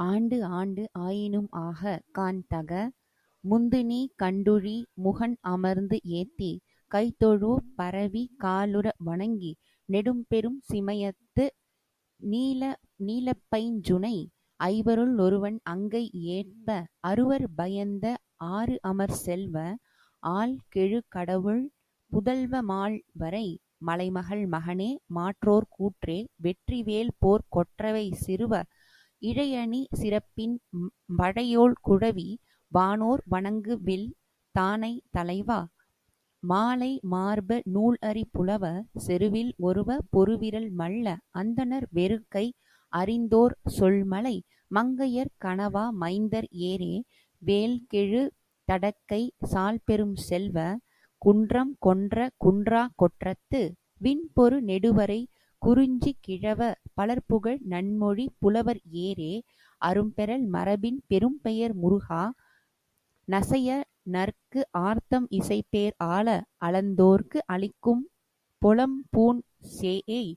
ஆண்டு ஆண்டு ஆயினும் ஆக காண்தக முந்துநீ கண்டுழி முகன் அமர்ந்து ஏத்தி கைத்தொழு பரவி காலுற வணங்கி நெடும்பெரும் சிமயத்து நீல நீலப்பைஞ்சுனை ஐவருள் ஒருவன் அங்கை ஏற்ப அருவர் பயந்த ஆறு அமர் செல்வ, ஆள் கெழு கடவுள் புதல்வ மால்வரை மலைமகள் மகனே மாற்றோர் கூற்றே வெற்றிவேல் போர் கொற்றவை சிறுவ இழையணி சிறப்பின் மழையோள் குழவி வானோர் வணங்குவில் தானை தலைவா, மாலை மார்ப நூல்அறி புலவ செருவில் ஒருவ பொருவிரல் மல்ல அந்தணர் வெறுக்கை அறிந்தோர் சொல்மலை மங்கையர் கணவா மைந்தர் ஏறே வேல்கெழு தடக்கை சால்பெரும் செல்வ, குன்றம் கொன்ற குன்றாக் கொற்றத்து விண்பொரு நெடுவரை குறிஞ்சி கிழவ பலர்புகழ் நன்மொழி புலவர் ஏறே அரும்பெறல் மரபின் பெரும்பெயர் முருகா, நசைய நற்கு ஆர்த்தம் இசைப்பேர் ஆல அளந்தோர்க்கு அளிக்கும் பொலம்பூண் சேஎய்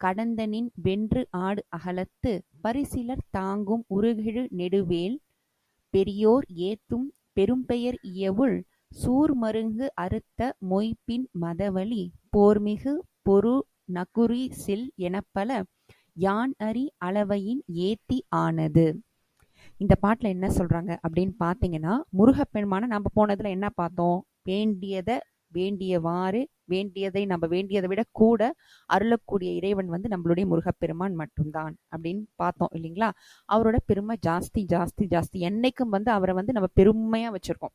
கடந்தனின் வென்று ஆடு அகலத்து பரிசிலர் தாங்கும் உருகிழு நெடுவேல் பெரியோர் ஏத்தும் பெரும்பெயர் இயவுள் சூர்மருங்கு அறுத்த மொய்ப்பின் மதவழி போர்மிகு பொரு நகுரி சில் எனப்பல யான் அரி அளவையின் ஏத்தி ஆனது. இந்த பாட்டில் என்ன சொல்கிறாங்க அப்படின்னு பார்த்தீங்கன்னா முருகப்பெருமான நம்ம போனதில் என்ன பார்த்தோம்? வேண்டியதை வேண்டியவாறு வேண்டியதை நம்ம வேண்டியதை விட கூட அருளக்கூடிய இறைவன் வந்து நம்மளுடைய முருகப்பெருமான் மட்டும்தான் அப்படின்னு பார்த்தோம் இல்லைங்களா? அவரோட பெருமை ஜாஸ்தி ஜாஸ்தி ஜாஸ்தி. என்னைக்கும் வந்து அவரை வந்து நம்ம பெருமையாக வச்சுருக்கோம்.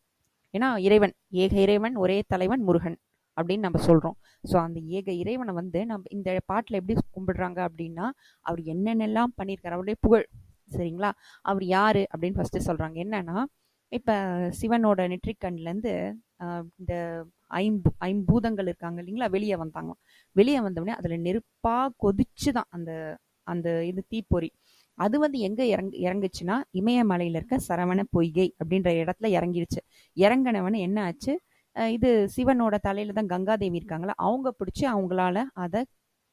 ஏன்னா இறைவன் ஏக இறைவன் ஒரே தலைவன் முருகன். அப்படின்னு நம்ம சொல்கிறோம் ஸோ அந்த ஏக இறைவனை வந்து நம்ம இந்த பாட்டில் எப்படி கும்பிடுறாங்க அப்படின்னா அவர் என்னென்னலாம் பண்ணியிருக்காரு அவருடைய புகழ் சரிங்களா? அவர் யார் அப்படின்னு ஃபஸ்ட்டு சொல்கிறாங்க என்னன்னா இப்போ சிவனோட நெற்றிக்கண்லேருந்து இந்த ஐம்பு ஐம்பூதங்கள் இருக்காங்க இல்லைங்களா? வெளியே வந்தாங்க. வெளியே வந்தவொடனே அதில் நெருப்பாக கொதிச்சு தான் அந்த அந்த இது தீப்பொறி. அது வந்து எங்க இறங்கு இறங்குச்சுன்னா இமயமலையில இருக்க சரவண பொய்கை அப்படின்ற இடத்துல இறங்கிடுச்சு இறங்கினவன என்ன ஆச்சு? இது சிவனோட தலையில தான் கங்காதேவி இருக்காங்களா அவங்க பிடிச்சி அவங்களால அதை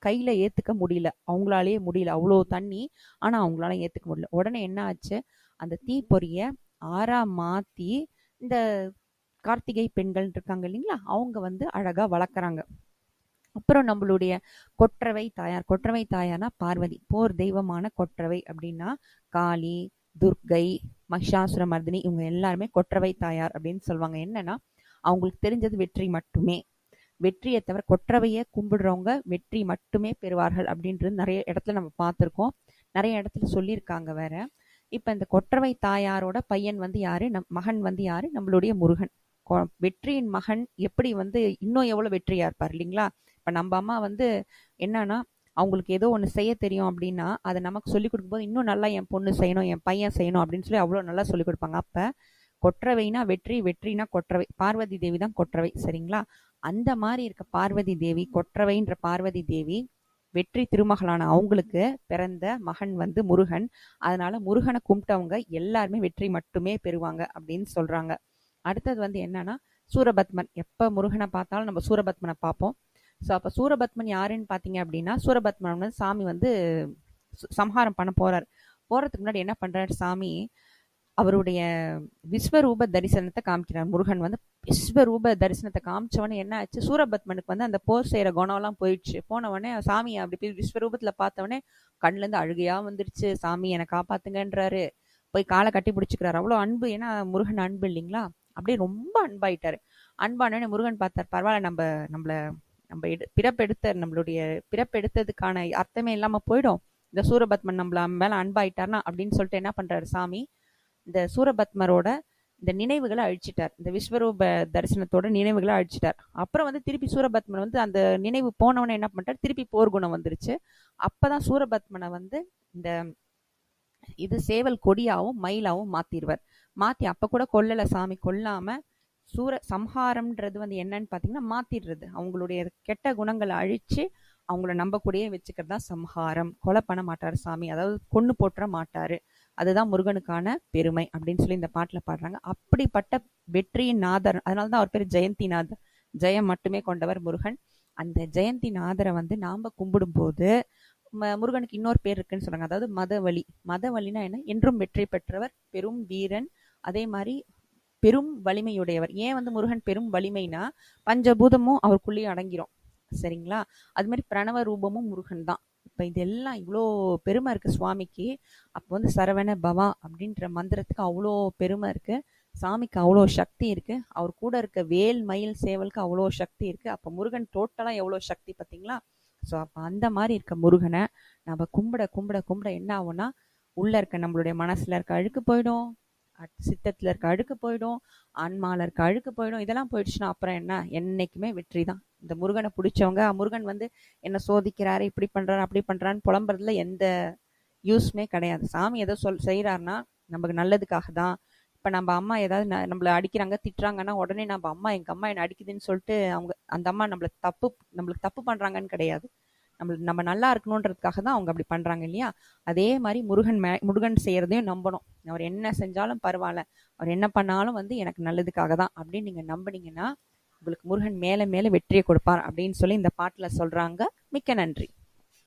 கையில ஏத்துக்க முடியல. அவங்களாலேயே முடியல. அவ்வளோ தண்ணி ஆனா அவங்களால ஏத்துக்க முடியல. உடனே என்ன ஆச்சு? அந்த தீப்பொறிய ஆறா மாத்தி இந்த கார்த்திகை பெண்கள் இருக்காங்க இல்லைங்களா அவங்க வந்து அழகா வளர்க்குறாங்க. அப்புறம் நம்மளுடைய கொற்றவை தாயார் கொற்றவை தாயார்னா பார்வதி. போர் தெய்வமான கொற்றவை அப்படின்னா காளி துர்கை மகிஷாசுர மர்தினி இவங்க எல்லாருமே கொற்றவை தாயார் அப்படின்னு சொல்லுவாங்க. என்னன்னா அவங்களுக்கு தெரிஞ்சது வெற்றி மட்டுமே. வெற்றியை தவிர கொற்றவையை கும்பிடுறவங்க வெற்றி மட்டுமே பெறுவார்கள் அப்படின்றது நிறைய இடத்துல நம்ம பார்த்துருக்கோம். நிறைய இடத்துல சொல்லியிருக்காங்க வேற. இப்போ இந்த கொற்றவை தாயாரோட பையன் வந்து யாரு? நம் மகன் வந்து யாரு? நம்மளுடைய முருகன். வெற்றியின் மகன் எப்படி வந்து இன்னும் எவ்வளோ வெற்றியா இருப்பார் இல்லைங்களா? இப்போ நம்ம அம்மா வந்து என்னன்னா அவங்களுக்கு ஏதோ ஒன்று செய்ய தெரியும் அப்படின்னா அதை நமக்கு சொல்லிக் கொடுக்கும்போது இன்னும் நல்லா என் பொண்ணு செய்யணும் என் பையன் செய்யணும் அப்படின்னு சொல்லி அவ்வளோ நல்லா சொல்லிக் கொடுப்பாங்க. அப்போ கொற்றவைனா வெற்றி வெற்றினா கொற்றவை. பார்வதி தேவி தான் கொற்றவை சரிங்களா? அந்த மாதிரி இருக்க பார்வதி தேவி கொற்றவைன்ற பார்வதி தேவி வெற்றி திருமகளான அவங்களுக்கு பிறந்த மகன் வந்து முருகன். அதனால முருகனை கும்பிட்டவங்க எல்லாருமே வெற்றி மட்டுமே பெறுவாங்க அப்படின்னு சொல்றாங்க. அடுத்தது வந்து என்னன்னா சூரபத்மன். எப்ப முருகனை பார்த்தாலும் நம்ம சூரபத்மனை பார்ப்போம். ஸோ அப்போ சூரபத்மன் யாருன்னு பார்த்தீங்க அப்படின்னா சூரபத்மன் வந்து சாமி வந்து சம்ஹாரம் பண்ண போறார். போறதுக்கு முன்னாடி என்ன பண்றாரு சாமி அவருடைய விஸ்வரூப தரிசனத்தை காமிக்கிறார். முருகன் வந்து விஸ்வரூப தரிசனத்தை காமிச்சவனே என்ன ஆச்சு? சூரபத்மனுக்கு வந்து அந்த போர் செய்யற குணம்லாம் போயிடுச்சு. போனவொடனே சாமியை அப்படி போய் விஸ்வரூபத்துல பார்த்தவொடனே கண்ணுலேருந்து இருந்து அழுகையா வந்துருச்சு. சாமி என்னை காப்பாத்துங்கன்றாரு. போய் காலை கட்டி பிடிச்சிக்கிறாரு. அவ்வளோ அன்பு. ஏன்னா முருகன் அன்பு இல்லைங்களா? அப்படியே ரொம்ப அன்பாயிட்டாரு. அன்பானே முருகன் பார்த்தார். பரவாயில்ல நம்ம நம்மள நம்ம எடு பிறப்பெடுத்த நம்மளுடைய பிறப்பெடுத்ததுக்கான அர்த்தமே இல்லாம போயிடும். இந்த சூரபத்மன் நம்மள மேல அன்பாயிட்டார்னா அப்படின்னு சொல்லிட்டு என்ன பண்றாரு சாமி? இந்த சூரபத்மரோட இந்த நினைவுகளை அழிச்சிட்டார். இந்த விஸ்வரூப தரிசனத்தோட நினைவுகளை அழிச்சிட்டார். அப்புறம் வந்து திருப்பி சூரபத்மன் வந்து அந்த நினைவு போனவனே என்ன பண்ணிட்டார்? திருப்பி போர்க்குணம் வந்துருச்சு. அப்பதான் சூரபத்மனை வந்து இந்த இது சேவல் கொடியாவும் மயிலாவும் மாத்திடுவார் மாத்தி அப்ப கூட கொல்லல சாமி கொல்லாம சூர சம்ஹாரம்ன்றது வந்து என்னன்னு பாத்தீங்கன்னா மாத்திடுறது. அவங்களுடைய கெட்ட குணங்களை அழிச்சு அவங்கள நம்பக்கூடிய வச்சுக்கிறது தான் சம்ஹாரம். கொலை பண்ண மாட்டாரு சாமி. அதாவது கொண்டு போட்டுற மாட்டாரு. அதுதான் முருகனுக்கான பெருமை அப்படின்னு சொல்லி இந்த பாட்டில் பாடுறாங்க. அப்படிப்பட்ட வெற்றியின் நாதர் அதனாலதான் அவர் பேர் ஜெயந்தி நாதர் ஜெயம் மட்டுமே கொண்டவர் முருகன். அந்த ஜெயந்தி நாதரை வந்து நாம் கும்பிடும்போது முருகனுக்கு இன்னொரு பேர் இருக்குன்னு சொல்றாங்க. அதாவது மதவழி மதவழினா என்ன? என்றும் வெற்றி பெற்றவர் பெரும் வீரன் அதே மாதிரி பெரும் வலிமையுடையவர். ஏன் வந்து முருகன் பெரும் வலிமைனா பஞ்சபூதமும் அவருக்குள்ளேயே அடங்கிரும். சரிங்களா? அது மாதிரி பிரணவ ரூபமும் முருகன் தான். இப்போ இதெல்லாம் இவ்வளோ பெருமை இருக்குது சுவாமிக்கு. அப்போ வந்து சரவண பவா அப்படின்ற மந்திரத்துக்கு அவ்வளோ பெருமை இருக்குது சாமிக்கு அவ்வளோ சக்தி இருக்குது அவர் கூட இருக்க வேல் மயில் சேவலுக்கு அவ்வளோ சக்தி இருக்குது அப்போ முருகன் டோட்டலாக எவ்வளோ சக்தி பார்த்தீங்களா ஸோ அப்போ அந்த மாதிரி இருக்க முருகனை நம்ம கும்பிட கும்பிட கும்பிட என்ன ஆகும்னா உள்ளே இருக்க நம்மளுடைய மனசில் இருக்க அழுக்கு போயிடும். சித்தத்தில் இருக்க அழுக்கு போயிடும் ஆன்மாவில் இருக்க அழுக்கு போயிடும். இதெல்லாம் போயிடுச்சுன்னா அப்புறம் என்ன? என்னைக்குமே வெற்றி தான். இந்த முருகனை பிடிச்சவங்க முருகன் வந்து என்னை சோதிக்கிறாரு இப்படி பண்ணுறாரு அப்படி பண்ணுறான்னு புலம்புறதுல எந்த யூஸ்மே கிடையாது. சாமி எதோ சொல் செய்கிறாருன்னா நமக்கு நல்லதுக்காக தான். இப்போ நம்ம அம்மா ஏதாவது ந- அடிக்கிறாங்க திட்டுறாங்கன்னா உடனே நம்ம அம்மா எங்கள் அம்மா என்ன அடிக்குதுன்னு சொல்லிட்டு அவங்க அந்த அம்மா நம்மள தப்பு நம்மளுக்கு தப்பு பண்ணுறாங்கன்னு கிடையாது. நம்மளுக்கு நம்ம நல்லா இருக்கணுன்றதுக்காக தான் அவங்க அப்படி பண்ணுறாங்க இல்லையா? அதே மாதிரி முருகன் மே முருகன் செய்கிறதையும் நம்பணும். அவர் என்ன செஞ்சாலும் பரவாயில்ல. அவர் என்ன பண்ணாலும் வந்து எனக்கு நல்லதுக்காக தான் அப்படின்னு நீங்கள் நம்புனீங்கன்னா உங்களுக்கு முருகன் மேலே மேலே வெற்றியை கொடுப்பார் அப்படின்னு சொல்லி இந்த பாட்டில் சொல்கிறாங்க மிக்க நன்றி.